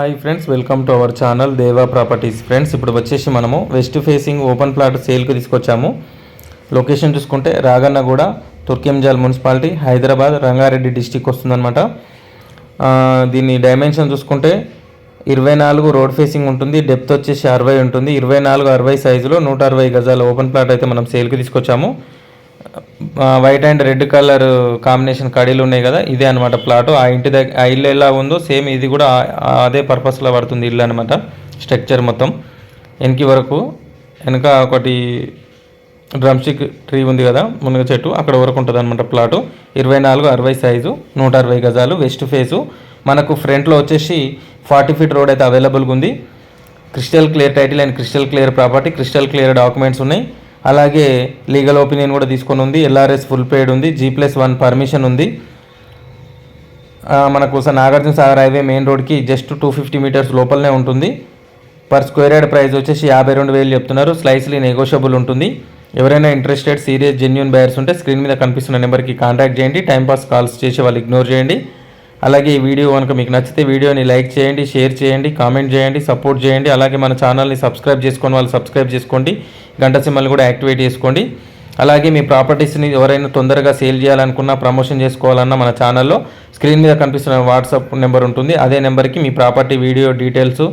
Hi friends welcome to our channel Deva properties friends ఇప్పుడు వచ్చేసి మనము వెస్ట్ ఫేసింగ్ ఓపెన్ ప్లాట్ సేల్కి తీసుకొచ్చాము. లొకేషన్ చూసుకుంటే రాగన్నగూడ తుర్కింజాల్ మున్సిపాలిటీ హైదరాబాద్ రంగారెడ్డి డిస్టిక్ వస్తుందన్నమాట. దీని డైమెన్షన్ చూసుకుంటే ఇరవై నాలుగు రోడ్ ఫేసింగ్ ఉంటుంది డెప్త్ వచ్చేసి అరవై ఉంటుంది. ఇరవై నాలుగు అరవై సైజులో నూట అరవై గజాల ఓపెన్ ప్లాట్ అయితే మనం సేల్కి తీసుకొచ్చాము. White and red colour combination కడీలు ఉన్నాయి కదా ఇదే అనమాట ప్లాట్. ఆ ఇంటి దగ్గర ఆ ఇల్లు ఎలా ఉందో సేమ్ ఇది కూడా అదే పర్పస్లో పడుతుంది ఇల్లు అనమాట స్ట్రక్చర్ మొత్తం. వెనక వరకు వెనక ఒకటి డ్రమ్ స్టిక్ ట్రీ ఉంది కదా మునగ చెట్టు అక్కడ వరకు ఉంటుంది అనమాట ప్లాటు. ఇరవై నాలుగు అరవై సైజు నూట అరవై గజాలు వెస్ట్ ఫేసు మనకు ఫ్రంట్లో వచ్చేసి ఫార్టీ ఫీట్ రోడ్ అయితే అవైలబుల్గా ఉంది. Crystal clear title and crystal clear property crystal clear documents ఉన్నాయి. అలాగే లీగల్ ఒపీనియన్ కూడా తీసుకొని ఉంది. ఎల్ఆర్ఎస్ ఫుల్ పేడ్ ఉంది. జీ ప్లస్ వన్ పర్మిషన్ ఉంది. మనకు నాగార్జున సాగర్ హైవే మెయిన్ రోడ్కి జస్ట్ టూ ఫిఫ్టీ మీటర్స్ లోపలనే ఉంటుంది. పర్ స్క్వేర్ యార్డ్ ప్రైస్ వచ్చేసి యాభై రెండు వేలు చెప్తున్నారు. స్లైస్లీ నెగోషియబుల్ ఉంటుంది. ఎవరైనా ఇంట్రెస్టెడ్ సీరియస్ జెన్యున్ బయర్స్ ఉంటే స్క్రీన్ మీద కనిపిస్తున్న నెంబర్కి కాంటాక్ట్ చేయండి. టైంపాస్ కాల్స్ చేసి వాళ్ళు ఇగ్నోర్ చేయండి. అలాగే ఈ వీడియో కనుక మీకు నచ్చితే వీడియోని లైక్ చేయండి షేర్ చేయండి కామెంట్ చేయండి సపోర్ట్ చేయండి. అలాగే మన ఛానల్ని సబ్స్క్రైబ్ చేసుకొని వాళ్ళు సబ్స్క్రైబ్ చేసుకోండి. గంట సింబల్ని కూడా యాక్టివేట్ చేసుకోండి. అలాగే మీ ప్రాపర్టీస్ని ఎవరైనా తొందరగా సేల్ చేయాలనుకున్నా ప్రమోషన్ చేసుకోవాలన్నా మన ఛానల్లో స్క్రీన్ మీద కనిపిస్తున్న వాట్సాప్ నెంబర్ ఉంటుంది. అదే నెంబర్కి మీ property video details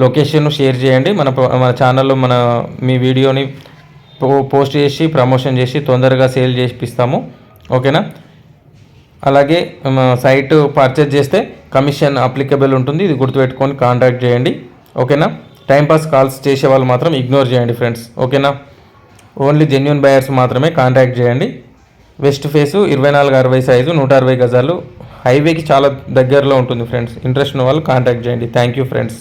location share చేయండి. మన మన ఛానల్లో మన మీ వీడియోని పో- పోస్ట్ చేసి ప్రమోషన్ చేసి తొందరగా సేల్ చేపిస్తాము. ఓకేనా? అలాగే సైట్ పర్చేజ్ చేస్తే కమిషన్ అప్లికబుల్ ఉంటుంది. ఇది గుర్తుపెట్టుకొని కాంటాక్ట్ చేయండి. ఓకేనా? టైంపాస్ కాల్స్ చేసే వాళ్ళు మాత్రం ఇగ్నోర్ చేయండి ఫ్రెండ్స్ ఓకేనా ఓన్లీ జెన్యున్ బయర్స్ మాత్రమే కాంటాక్ట్ చేయండి. వెస్ట్ ఫేసు ఇరవై నాలుగు అరవై సైజు నూట అరవై గజాలు. హైవేకి చాలా దగ్గరలో ఉంటుంది ఫ్రెండ్స్ ఇంట్రెస్ట్ ఉన్న వాళ్ళు కాంటాక్ట్ చేయండి. Thank you friends